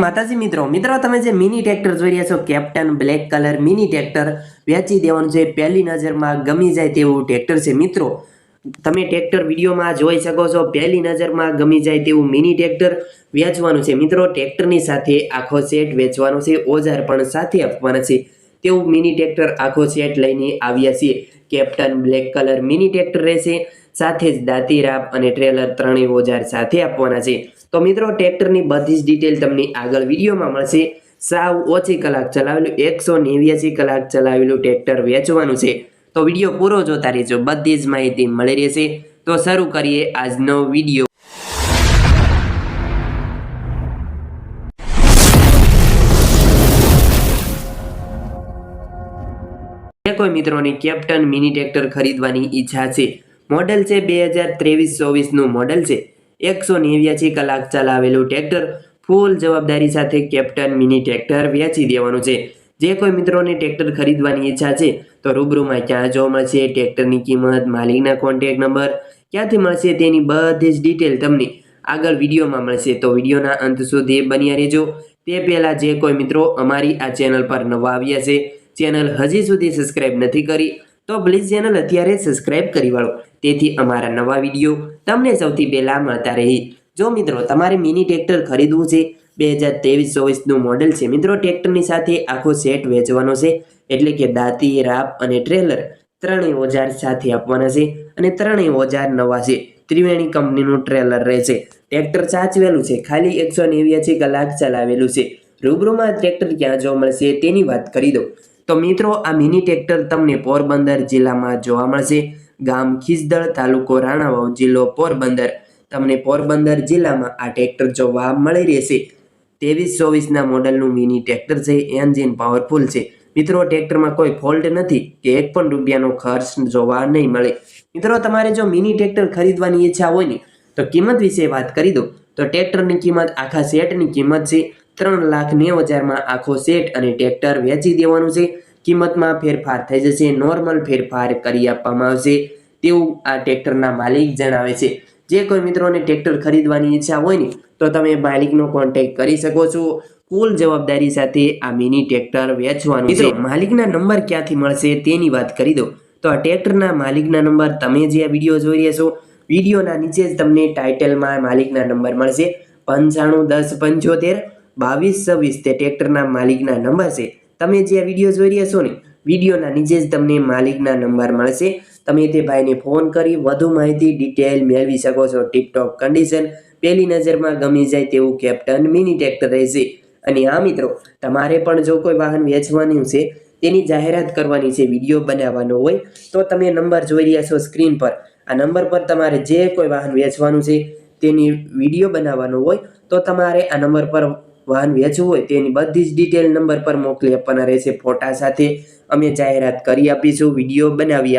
માતાજી મિત્રો મિત્રો, તમે જે મિની ટ્રેક્ટર જોઈ રહ્યા છો Captain black colour mini tractor વેચી દેવાનું છે, પહેલી નજરમાં ગમી જાય તેવું ટ્રેક્ટર છે. મિત્રો, તમે ટ્રેક્ટર વિડીયોમાં જોઈ શકો છો, પહેલી નજરમાં ગમી જાય તેવું મિની ટ્રેક્ટર વેચવાનું છે. મિત્રો ટ્રેક્ટરની સાથે આખો સેટ વેચવાનો છે, ઓજાર પણ સાથે આપવાના છે. તેવું મિની ટ્રેક્ટર આખો સેટ લઈને આવ્યા છીએ. Captain black colour mini tractor રહેશે. સાથે જ દાંતી રાપ અને ટ્રેલર ત્રણેય ઓજાર સાથે આપવાના છે. તો મિત્રો ટ્રેક્ટરની બધી જ ડિટેલ તમને આગળ વિડીયોમાં મળશે. સાવ ઓછી કલાક ચલાવેલું, એકસો નેવ્યાસી કલાક ચલાવેલું ટ્રેક્ટર વેચવાનું છે. તો વીડિયો પૂરો જોતા રહેજો, બધી જ માહિતી મળી રહેશે. તો શરૂ કરીએ આજનો વીડિયો. કોઈ મિત્રોને કેપ્ટન મિની ટ્રેક્ટર ખરીદવાની ઈચ્છા છે મોડેલ છે બે હજાર ત્રેવીસ ચોવીસનું મોડેલ છે. એકસો નેવ્યાસી કલાક ચલાવેલું ટ્રેક્ટર ફૂલ જવાબદારી સાથે કેપ્ટન મિની ટ્રેક્ટર વેચી દેવાનું છે. જે કોઈ મિત્રોને ટ્રેક્ટર ખરીદવાની ઈચ્છા છે, તો રૂબરૂમાં ક્યાં જોવા મળશે? ટ્રેક્ટરની કિંમત, માલિકના કોન્ટેક નંબર ક્યાંથી મળશે તેની બધી જ ડિટેલ તમને આગળ વિડીયોમાં મળશે. તો વિડીયોના અંત સુધી બન્યા રહેજો. તે પહેલાં જે કોઈ મિત્રો અમારી આ ચેનલ પર નવા આવ્યા છે, ચેનલ હજી સુધી સબસ્ક્રાઇબ નથી કરી, તો પ્લીઝ ચેનલ અત્યારે સબસ્ક્રાઇબ કરી વાળો. તેથી અમારા નવા વીડિયો તમને સૌથી પહેલાં મળતા રહે. જો મિત્રો, તમારે મિની ટ્રેક્ટર ખરીદવું છે બે હજાર ત્રેવીસ ચોવીસનું મોડેલ છે. મિત્રો, ટ્રેક્ટરની સાથે આખો સેટ વેચવાનો છે, એટલે કે દાંતી રાપ અને ટ્રેલર ત્રણેય ઓજાર સાથે આપવાના છે અને ત્રણેય ઓજાર નવા છે. ત્રિવેણી કંપનીનું ટ્રેલર રહેશે. ટ્રેક્ટર સાચવેલું છે, ખાલી એકસો નેવ્યાસી કલાક ચલાવેલું છે. રૂબરૂમાં ટ્રેક્ટર ક્યાં જોવા મળશે તેની વાત કરી દો તો મિત્રો, આ મિની ટ્રેક્ટર તમને પોરબંદર જિલ્લામાં જોવા મળશે. ગામ ખીસદળ તાલુકો રાણાવાવ જિલ્લો પોરબંદર. તમને પોરબંદર જિલ્લામાં આ ટ્રેક્ટર જોવા મળી રહેશે. ત્રેવીસ ચોવીસના મોડલનું મિની ટ્રેક્ટર છે એન્જિન પાવરફુલ છે. મિત્રો, ટ્રેક્ટરમાં કોઈ ફોલ્ટ નથી કે એક પણ રૂપિયાનો ખર્ચ જોવા નહીં મળે. મિત્રો, તમારે જો મિની ટ્રેક્ટર ખરીદવાની ઈચ્છા હોય ને, તો કિંમત વિશે વાત કરી દો તો ટ્રેક્ટરની કિંમત આખા સેટની કિંમત છે, ત્રણ લાખ નેવું હજારમાં આખો સેટ અને ટ્રેક્ટર વેચી દેવાનું છે. કિંમતમાં ફેરફાર થઈ જશે, નોર્મલ ફેરફાર કરી આપવામાં આવશે. તેવું આ ટ્રેક્ટરના માલિક જણાવે છે. જે કોઈ મિત્રોને ટ્રેક્ટર ખરીદવાની ઈચ્છા હોય ને, તો તમે માલિકનો કોન્ટેક્ટ કરી શકો છો. કુલ જવાબદારી સાથે આ મિની ટ્રેક્ટર વેચવાનું છે. માલિકના નંબર ક્યાંથી મળશે તેની વાત કરી દો તો આ ટ્રેક્ટરના માલિકના નંબર તમે જે આ વીડિયો જોઈ રહ્યા છો, વિડીયોના નીચે જ તમને ટાઇટલમાં માલિકના નંબર મળશે. પંચાણું, દસ, પંચોતેર, બાવીસ, છવ્વીસ તે ટ્રેક્ટરના માલિકના નંબર છે. તમે જે આ વીડિયો જોઈ રહ્યા છો ને વિડીયોના નીચે જ તમને માલિકના નંબર મળશે. તમે તે ભાઈને ફોન કરી વધુ માહિતી, ડિટેલ મેળવી શકો છો ટિકટોક કન્ડિશન પહેલી નજરમાં ગમી જાય તેવું કેપ્ટન મિની ટ્રેક્ટર રહેશે. અને આ મિત્રો, તમારે પણ જો કોઈ વાહન વેચવાનું છે, તેની જાહેરાત કરવાની છે, વીડિયો બનાવવાનો હોય, તો તમે નંબર જોઈ રહ્યા છો સ્ક્રીન પર. આ નંબર પર તમારે જે કોઈ વાહન વેચવાનું છે, તેની વીડિયો બનાવવાનો હોય, તો તમારે આ નંબર પર વાહન વેચવું હોય તેની બધી જ ડિટેલ નંબર પર મોકલી આપવાના રહેશે. ફોટા સાથે અમે જાહેરાત કરી આપીશું વીડિયો બનાવી